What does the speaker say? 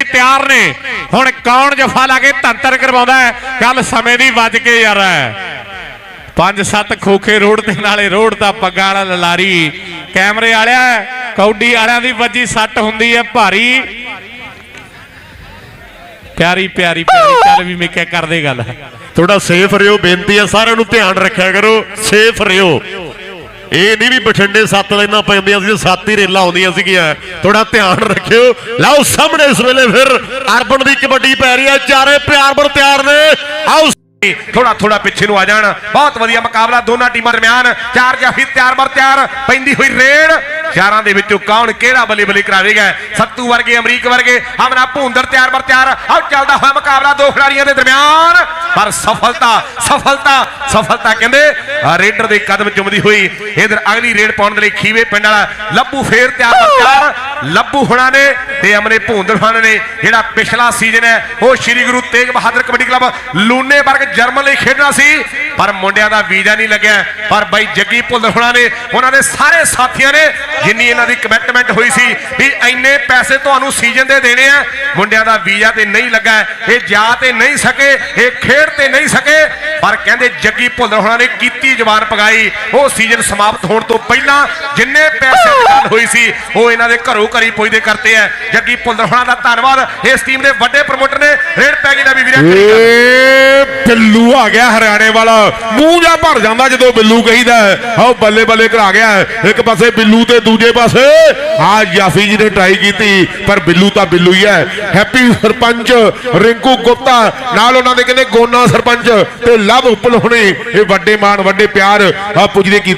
ਤਿਆਰ ਨੇ। ਹੁਣ ਕੌਣ ਜਫਾ ਲਾ ਕੇ ਤੰਤਰ ਕਰਵਾਉਂਦਾ ਹੈ? ਕੱਲ ਸਮੇਂ ਦੀ ਵੱਜ ਕੇ ਯਾਰ ਪੰਜ ਸੱਤ ਖੋਖੇ ਰੋਡ ਦੇ ਨਾਲੇ ਰੋਡ ਦਾ ਪੱਗਾਂ ਵਾਲਾ ਲਲਾਰੀ। ਕੈਮਰੇ ਵਾਲਿਆ, ਕੌਡੀ ਵਾਲਿਆਂ ਦੀ ਵੱਜੀ ਸੱਟ ਹੁੰਦੀ ਹੈ ਭਾਰੀ। ਪਿਆਰੀ ਪਿਆਰੀ ਪਿਆਰੀ, ਚੱਲ ਵੀ ਮੇਕੇ ਕਰਦੇ ਗੱਲ। ਥੋੜਾ ਸੇਫ ਰਿਓ ਬੇਨਤੀ ਹੈ ਸਾਰਿਆਂ ਨੂੰ ਧਿਆਨ ਰੱਖਿਆ ਕਰੋ, ਸੇਫ ਰਿਓ ਇਹ ਨਹੀਂ ਵੀ ਬਠਿੰਡੇ ਸੱਤ ਲਾਈਨਾਂ ਪੈਂਦੀਆਂ ਸੀ, ਸੱਤ ਹੀ ਰੇਲਾਂ ਆਉਂਦੀਆਂ ਸੀਗੀਆਂ। ਥੋੜਾ ਧਿਆਨ ਰੱਖਿਓ। ਲਓ, ਸਾਹਮਣੇ ਇਸ ਵੇਲੇ ਫਿਰ ਅਰਬਨ ਦੀ ਕਬੱਡੀ ਪੈ ਰਹੀ ਹੈ। ਚਾਰੇ ਪਿਆਰ ਬਰ ਤਿਆਰ ਨੇ। ਆਓ ਥੋੜਾ ਥੋੜਾ ਪਿੱਛੇ ਨੂੰ ਆ ਜਾਣ। ਬਹੁਤ ਵਧੀਆ ਮੁਕਾਬਲਾ ਦੋਨਾਂ ਟੀਮਾਂ ਦਰਮਿਆਨ। ਚਾਰ ਜਾਫੀ ਤਿਆਰ ਬਰ ਤਿਆਰ। ਪੈਂਦੀ ਹੋਈ ਰੇਡ। ਚਾਰਾਂ ਦੇ ਵਿੱਚੋਂ ਕੌਣ ਕਿਹੜਾ ਬਲੀ ਬਲੀ ਕਰਾਵੇਗਾ? ਸੱਤੂ ਵਰਗੇ, ਅਮਰੀਕ ਵਰਗੇ, ਹਮਨਾ ਭੂੰਦਰ ਤਿਆਰ ਬਰ ਤਿਆਰ। ਆਹ ਚੱਲਦਾ ਹੋਇਆ ਮੁਕਾਬਲਾ ਦੋ ਖਿਡਾਰੀਆਂ ਦੇ ਦਰਮਿਆਨ। ਪਰ ਸਫਲਤਾ ਸਫਲਤਾ ਸਫਲਤਾ ਕਹਿੰਦੇ ਰੇਡਰ ਦੇ ਕਦਮ ਚੁੰਮਦੀ ਹੋਈ ਇਧਰ ਅਗਲੀ ਰੇਡ ਪਾਉਣ ਦੇ ਲਈ ਖੀਵੇ ਪਿੰਡ ਵਾਲਾ ਲੱਭੂ ਫੇਰ ਤਿਆਰ ਬਰ ਤਿਆਰ। ਲੱਭੂ ਹੁਣਾਂ ਨੇ ਤੇ ਅਮਨੇ ਭੂੰਦਰ ਹੁਣਾਂ ਨੇ ਜਿਹੜਾ ਪਿਛਲਾ ਸੀਜ਼ਨ ਹੈ, ਉਹ ਸ੍ਰੀ ਗੁਰੂ ਤੇਗ ਬਹਾਦਰ ਕਬੱਡੀ ਕਲੱਬ ਲੂਨੇ ਵਰਗ ਜਰਮਨ ਲਈ ਖੇਡਣਾ ਸੀ। ਪਰ ਮੁੰਡਿਆਂ ਦਾ ਵੀਜ਼ਾ ਨਹੀਂ ਲੱਗਿਆ। ਪਰ ਬਾਈ ਜੱਗੀ ਭੁੱਲਰ ਹੋਣਾ ਨੇ, ਉਹਨਾਂ ਦੇ ਸਾਰੇ ਸਾਥੀਆਂ ਨੇ ਜਿੰਨੀ ਇਹਨਾਂ ਦੀ ਕਮਿਟਮੈਂਟ ਹੋਈ ਸੀ ਵੀ ਇੰਨੇ ਪੈਸੇ ਤੁਹਾਨੂੰ ਸੀਜ਼ਨ ਦੇ ਦੇਣੇ ਆ, ਮੁੰਡਿਆਂ ਦਾ ਵੀਜ਼ਾ ਤੇ ਨਹੀਂ ਲੱਗਾ, ਇਹ ਜਾ ਤੇ ਨਹੀਂ ਸਕੇ, ਇਹ ਖੇਡ ਤੇ ਨਹੀਂ ਸਕੇ। ਪਰ ਕਹਿੰਦੇ ਜੱਗੀ ਭੁੱਲਰ ਹੋਣਾ ਨੇ ਕੀਤੀ ਜਵਾਨ ਪਗਾਈ ਉਹ ਸੀਜ਼ਨ ਸਮਾਪਤ ਹੋਣ ਤੋਂ ਪਹਿਲਾਂ ਜਿੰਨੇ ਪੈਸੇ ਦੀ ਗੱਲ ਹੋਈ ਸੀ, ਉਹ ਇਹਨਾਂ ਦੇ ਘਰੋਂ ਘਰੀ ਪੁੱਜਦੇ ਕਰਤੇ ਆ। ਜੱਗੀ ਭੁੱਲਰ ਹੋਣਾ ਦਾ ਧੰਨਵਾਦ। ਇਸ ਟੀਮ ਦੇ ਵੱਡੇ ਪ੍ਰਮੋਟਰ ਨੇ, ਰੇਡ ਪੈਗੀ ਦਾ ਵੀ ਵੀਰੇ ਏ, ਬਿੱਲੂ ਆ ਗਿਆ ਹਰਿਆਣੇ ਵਾਲਾ। ਮੂੰਹ ਜਾ ਭਰ ਜਾਂਦਾ ਜਦੋਂ ਬਿੱਲੂ ਕਹੀਦਾ ਆਓ ਬੱਲੇ ਬੱਲੇ ਕਰਾ ਗਿਆ ਇੱਕ ਪਾਸੇ ਬਿੱਲੂ ਤੇ ਦੂਜੇ ਪਾਸੇ। ਆ ਜਾਫੀ ਜੀ ਨੇ ਟਰਾਈ ਕੀਤੀ, ਪਰ ਬਿੱਲੂ ਤਾਂ ਬਿੱਲੂ ਹੀ ਹੈ। ਹੈਪੀ ਸਰਪੰਚ ਰਿੰਕੂ ਗੁਪਤਾ, ਨਾਲ ਉਹਨਾਂ ਦੇ ਕਹਿੰਦੇ ਗੋਨਾ ਸਰਪੰਚ ਤੇ ਲਵ ਉਪਲ ਹੁਣੇ, ਇਹ ਵੱਡੇ ਮਾਣ, ਵੱਡੇ ਪਿਆਰ ਆ ਪੁੱਜਦੇ ਕੀ